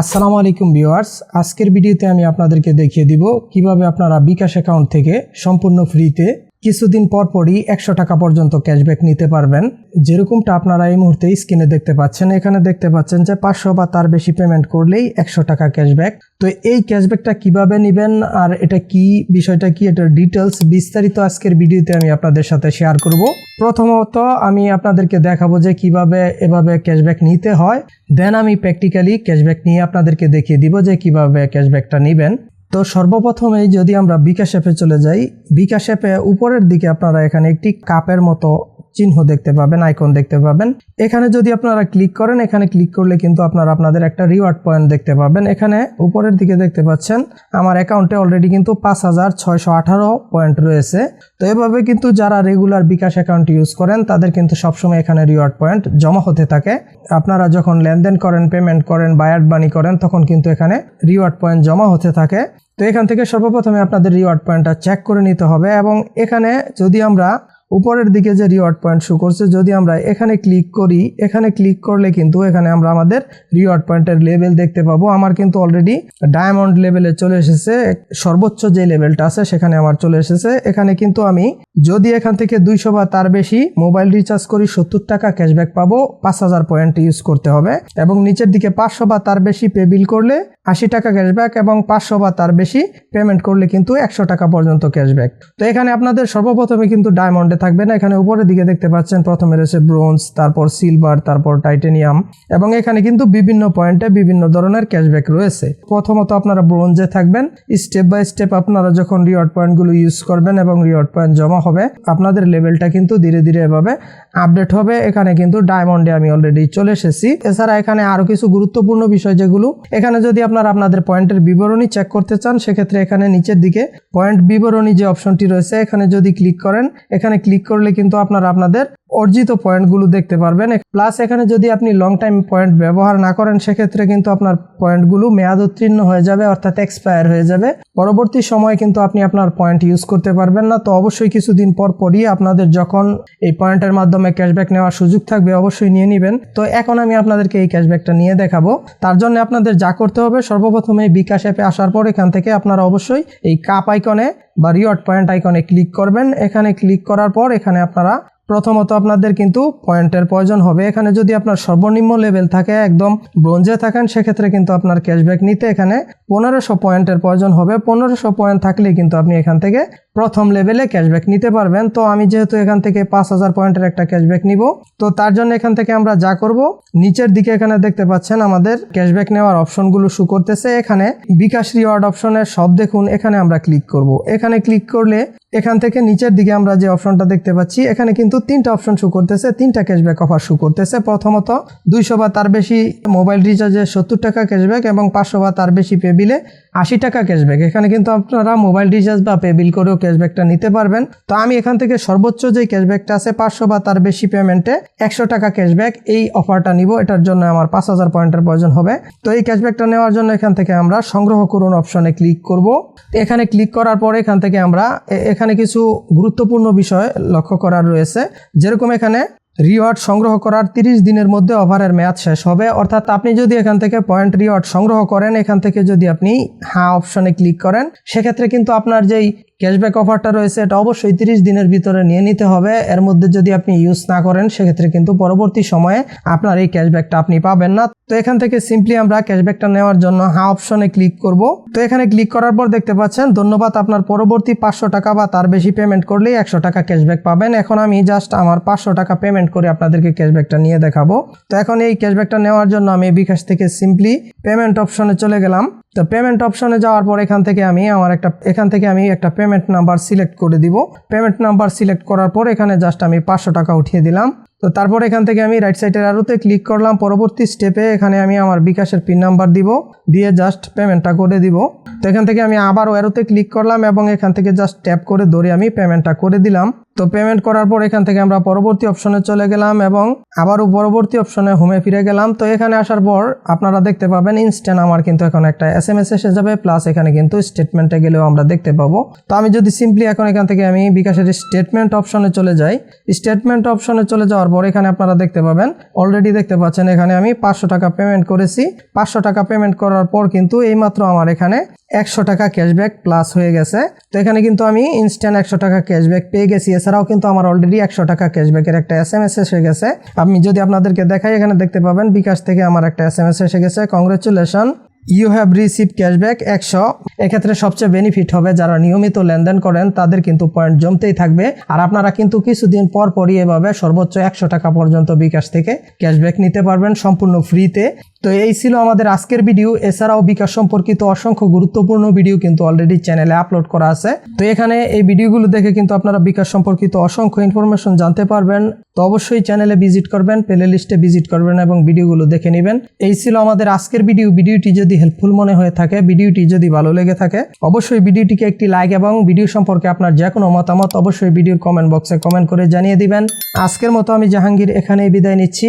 আসসালামু আলাইকুম ভিউয়ার্স। আজকের ভিডিওতে আমি আপনাদেরকে দেখিয়ে দিব কীভাবে আপনারা বিকাশ অ্যাকাউন্ট থেকে সম্পূর্ণ ফ্রিতে কিছুদিন পর পরই একশো টাকা পর্যন্ত ক্যাশব্যাক নিতে পারবেন। যেরকমটা আপনারা এই মুহূর্তে স্ক্রিনে দেখতে পাচ্ছেন, এখানে দেখতে পাচ্ছেন যে পাঁচশো বা তার বেশি পেমেন্ট করলেই একশো টাকা ক্যাশব্যাক তো এই ক্যাশব্যাকটা কীভাবে নেবেন আর এটা কি, বিষয়টা কি, এটার ডিটেলস বিস্তারিত আজকের ভিডিওতে আমি আপনাদের সাথে শেয়ার করব। প্রথমত আমি আপনাদেরকে দেখাবো যে কীভাবে এভাবে ক্যাশব্যাক নিতে হয়। দেন আমি প্র্যাকটিক্যালি ক্যাশব্যাক নিয়ে আপনাদেরকে দেখিয়ে দিব যে কীভাবে ক্যাশব্যাকটা নেবেন। তো সর্বপ্রথমেই যদি আমরা বিকাশ অ্যাপে চলে যাই, বিকাশ অ্যাপে উপরের দিকে আপনারা এখানে একটি কাপের মতো চিহ্ন দেখতে পাবেন আইকন দেখতে পাবেন। এখানে যদি আপনারা ক্লিক করেন, এখানে ক্লিক করলে কিন্তু আপনারা আপনাদের একটা রিওয়ার্ড পয়েন্ট দেখতে পাবেন। এখানে উপরের দিকে দেখতে পাচ্ছেন, আমার অ্যাকাউন্টে অলরেডি কিন্তু পাঁচ হাজার ছয়শো আঠারো পয়েন্ট রয়েছে। তো এভাবে কিন্তু যারা রেগুলার বিকাশ অ্যাকাউন্ট ইউজ করেন, তাদের কিন্তু সবসময় এখানে রিওয়ার্ড পয়েন্ট জমা হতে থাকে। আপনারা যখন লেনদেন করেন পেমেন্ট করেন বায়ার বানি করেন, তখন কিন্তু এখানে রিওয়ার্ড পয়েন্ট জমা হতে থাকে। তো এখান থেকে সর্বপ্রথমে আপনাদের রিওয়ার্ড পয়েন্টটা চেক করে নিতে হবে এবং এখানে যদি আমরা উপরের দিকে যে রিওয়ার্ড পয়েন্ট শো করছে, যদি আমরা এখানে ক্লিক করি, এখানে ক্লিক করলে কিন্তু এখানে আমরা আমাদের রিওয়ার্ড পয়েন্টের লেভেল দেখতে পাবো। আমার কিন্তু অলরেডি ডায়মন্ড লেভেলে চলে এসেছে, সর্বোচ্চ যে লেভেলটা আছে সেখানে আমার চলে এসেছে। এখানে কিন্তু আমি যদি এখান থেকে দুইশো বা তার বেশি মোবাইল রিচার্জ করি, সত্তর টাকা ক্যাশব্যাক পাবো, পাঁচ হাজার পয়েন্ট ইউজ করতে হবে। এবং নিচের দিকে পাঁচশো বা তার বেশি পে বিল করলে আশি টাকা ক্যাশব্যাক এবং পাঁচশো বা তার বেশি পেমেন্ট করলে কিন্তু একশো টাকা পর্যন্ত ক্যাশব্যাক তো এখানে আপনাদের সর্বপ্রথমে কিন্তু ডায়মন্ডে থাকবে না। এখানে উপরের দিকে দেখতে পাচ্ছেন, প্রথমে রয়েছে ব্রোঞ্জ, তারপর সিলভার, তারপর টাইটেনিয়াম এবং এখানে কিন্তু বিভিন্ন পয়েন্টে বিভিন্ন ধরনের ক্যাশব্যাক রয়েছে। প্রথমত আপনারা ব্রোঞ্জে থাকবেন। স্টেপ বাই স্টেপ আপনারা যখন রিওয়ার্ড পয়েন্টগুলো ইউজ করবেন এবং রিওয়ার্ড পয়েন্ট জমা হবে, আপনাদের লেভেলটা কিন্তু ধীরে ধীরে এভাবে আপডেট হবে। এখানে কিন্তু ডায়মন্ডে আমি অলরেডি চলে এসেছি। এছাড়া এখানে আরও কিছু গুরুত্বপূর্ণ বিষয় যেগুলো, এখানে যদি আপনারা আপনাদের পয়েন্টের বিবরণী চেক করতে চান, সেক্ষেত্রে এখানে নিচের দিকে পয়েন্ট বিবরণী যে অপশনটি রয়েছে, এখানে যদি ক্লিক করেন, এখানে ক্লিক করলে কিন্তু আপনারা আপনাদের অর্জিত পয়েন্টগুলো দেখতে পারবেন। প্লাস এখানে যদি আপনি লং টাইম পয়েন্ট ব্যবহার না করেন, সেক্ষেত্রে কিন্তু আপনার পয়েন্টগুলো মেয়াদ উত্তীর্ণ হয়ে যাবে, অর্থাৎ এক্সপায়ার হয়ে যাবে। পরবর্তী সময়ে কিন্তু আপনি আপনার পয়েন্ট ইউজ করতে পারবেন না। তো অবশ্যই কিছুদিন পর পরই আপনাদের যখন এই পয়েন্টের মাধ্যমে ক্যাশব্যাক নেওয়ার সুযোগ থাকবে, অবশ্যই নিয়ে নেবেন। তো এখন আমি আপনাদেরকে এই ক্যাশব্যাকটা নিয়ে দেখাবো। তার জন্য আপনাদের যা করতে হবে সর্বপ্রথমে বিকাশ অ্যাপে আসার পর এখান থেকে আপনারা অবশ্যই এই কাপ আইকনে বা রিওয়ার্ড পয়েন্ট আইকনে ক্লিক করবেন। এখানে ক্লিক করার পর এখানে আপনারা প্রথমত আপনাদের কিন্তু পয়েন্টের প্রয়োজন হবে। এখানে যদি আপনার সর্বনিম্ন লেভেল থাকে, একদম ব্রোঞ্জে থাকেন, সেক্ষেত্রে কিন্তু আপনার ক্যাশব্যাক নিতে এখানে পনেরোশো পয়েন্টের প্রয়োজন হবে। পনেরোশো পয়েন্ট থাকলে কিন্তু আপনি এখান থেকে প্রথম লেভেলে ক্যাশব্যাক নিতে পারবেন। তো আমি যেহেতু এখান থেকে পাঁচ হাজার পয়েন্টের একটা ক্যাশব্যাক নিব, তো তার জন্য এখান থেকে আমরা যা করব, নিচের দিকে এখানে দেখতে পাচ্ছেন আমাদের ক্যাশব্যাক নেওয়ার অপশনগুলো শু করতেছে। এখানে বিকাশ রিওয়ার্ড অপশনের সব দেখুন, এখানে আমরা ক্লিক করব। এখানে ক্লিক করলে এখান থেকে নিচের দিকে আমরা যে অপশনটা দেখতে পাচ্ছি, এখানে কিন্তু তিনটা অপশন শু করতেছে, তিনটা ক্যাশব্যাক অফার শু করতেছে। প্রথমত, দুইশো বা তার বেশি মোবাইল রিচার্জে সত্তর টাকা ক্যাশব্যাক এবং পাঁচশো বা তার বেশি পে বিলে আশি টাকা ক্যাশব্যাক এখানে কিন্তু আপনারা মোবাইল রিচার্জ বা পে বিল করেও ক্যাশব্যাকটা নিতে পারবেন। তো আমি এখান থেকে সর্বোচ্চ যে ক্যাশব্যাকটা আছে, পাঁচশো বা তার বেশি পেমেন্টে একশো টাকা ক্যাশব্যাক এই অফারটা নিব। এটার জন্য আমার পাঁচ হাজার পয়েন্টের প্রয়োজন হবে। তো এই ক্যাশব্যাকটা নেওয়ার জন্য এখান থেকে আমরা সংগ্রহ করুন অপশনে ক্লিক করব। এখানে ক্লিক করার পরে এখান থেকে আমরা এখানে কিছু গুরুত্বপূর্ণ বিষয় লক্ষ্য করার রয়েছে। যেরকম এখানে রিওয়ার্ড সংগ্রহ করার 30 দিনের মধ্যে ওভারের মেয়াদ শেষ হবে। অর্থাৎ আপনি যদি এখান থেকে পয়েন্ট রিওয়ার্ড সংগ্রহ করেন, এখান থেকে যদি আপনি হ্যাঁ অপশনে ক্লিক করেন, সেক্ষেত্রে কিন্তু আপনার যেই ক্যাশব্যাক অফারটা রয়েছে, এটা অবশ্যই 30 দিনের ভিতরে নিয়ে নিতে হবে। এর মধ্যে যদি আপনি ইউজ না করেন, সেক্ষেত্রে কিন্তু পরবর্তী সময়ে আপনার এই ক্যাশব্যাকটা আপনি পাবেন না। তো এখান থেকে সিম্পলি আমরা ক্যাশব্যাকটা নেওয়ার জন্য হ্যাঁ অপশনে ক্লিক করব। তো এখানে ক্লিক করার পর দেখতে পাচ্ছেন, ধন্যবাদ, আপনার পরবর্তী পাঁচশো টাকা বা তার বেশি পেমেন্ট করলেই একশো টাকা ক্যাশব্যাক পাবেন। এখন আমি জাস্ট আমার পাঁচশো টাকা পেমেন্ট করে আপনাদেরকে ক্যাশব্যাকটা নিয়ে দেখাবো। তো এখন এই ক্যাশব্যাকটা নেওয়ার জন্য আমি বিকাশ থেকে সিম্পলি পেমেন্ট অপশনে চলে গেলাম। তো পেমেন্ট অপশনে যাওয়ার পর এখান থেকে আমি আমার একটা, এখান থেকে আমি একটা পেমেন্ট নাম্বার সিলেক্ট করে দিব। পেমেন্ট নাম্বার সিলেক্ট করার পর এখানে জাস্ট আমি পাঁচশো টাকা উঠিয়ে দিলাম। তো তারপর এখান থেকে আমি রাইট সাইডের আরোতে ক্লিক করলাম। পরবর্তী স্টেপে এখানে আমি আমার বিকাশের পিন নাম্বার দিব। দিয়ে জাস্ট পেমেন্টটা করে দিব। তো এখান থেকে আমি আবারও অ্যারোতে ক্লিক করলাম এবং এখান থেকে জাস্ট ট্যাপ করে ধরে আমি পেমেন্টটা করে দিলাম। তো পেমেন্ট করার পর এখান থেকে আমরা পরবর্তী অপশনে চলে গেলাম এবং আবারও পরবর্তী অপশনে হোমে ফিরে গেলাম। তো এখানে আসার পর আপনারা দেখতে পাবেন ইনস্ট্যান্ট আমার কিন্তু এখন একটা এস এম এস এসে যাবে প্লাস এখানে কিন্তু স্টেটমেন্টে গেলেও আমরা দেখতে পাবো। তো আমি যদি সিম্পলি এখন এখান থেকে আমি বিকাশের স্টেটমেন্ট অপশনে চলে যাই স্টেটমেন্ট অপশনে চলে যাওয়ার পর এখানে আপনারা দেখতে পাবেন অলরেডি দেখতে পাচ্ছেন এখানে আমি পাঁচশো টাকা পেমেন্ট করেছি। পাঁচশো টাকা পেমেন্ট করার পর কিন্তু এইমাত্র আমার এখানে একশো টাকা ক্যাশব্যাক প্লাস হয়ে গেছে। তো এখানে কিন্তু আমি ইনস্ট্যান্ট একশো টাকা ক্যাশব্যাক পেয়ে গেছি এছাড়াও কিন্তু আমার অলরেডি একশো টাকা ক্যাশব্যাকের একটা এস এম এস এসে গেছে। আমি যদি আপনাদেরকে দেখাই, এখানে দেখতে পাবেন, বিকাশ থেকে আমার একটা এস এম এস এসে গেছে। Congratulation you have receive cashback একশো। এক্ষেত্রে সবচেয়ে বেনিফিট হবে যারা নিয়মিত লেনদেন করেন, তাদের কিন্তু পয়েন্ট জমতেই থাকবে। আর আপনারা কিন্তু কিছুদিন পর পরই এভাবে সর্বোচ্চ একশো টাকা পর্যন্ত বিকাশ থেকে ক্যাশব্যাক নিতে পারবেন সম্পূর্ণ ফ্রিতে তো এই ছিল আমাদের আজকের ভিডিও। এছাড়াও বিকাশ সম্পর্কিত অসংখ্য গুরুত্বপূর্ণ ভিডিও কিন্তু অলরেডি চ্যানেলে আপলোড করা আছে। তো এখানে এই ভিডিওগুলো দেখে কিন্তু আপনারা বিকাশ সম্পর্কিত অসংখ্য ইনফরমেশন জানতে পারবেন। তো অবশ্যই চ্যানেলে ভিজিট করবেন প্লে লিস্টে ভিজিট করবেন এবং ভিডিওগুলো দেখে নেবেন। এই ছিল আমাদের আজকের ভিডিও। ভিডিওটি যদি হেল্পফুল মনে হয়ে থাকে, ভিডিওটি যদি ভালো লেগে থাকে, অবশ্যই ভিডিওটিকে একটি লাইক এবং ভিডিও সম্পর্কে আপনার যে কোনো মতামত অবশ্যই ভিডিওর কমেন্ট বক্সে কমেন্ট করে জানিয়ে দিবেন। আজকের মতো আমি জাহাঙ্গীর এখানেই বিদায় নিচ্ছি।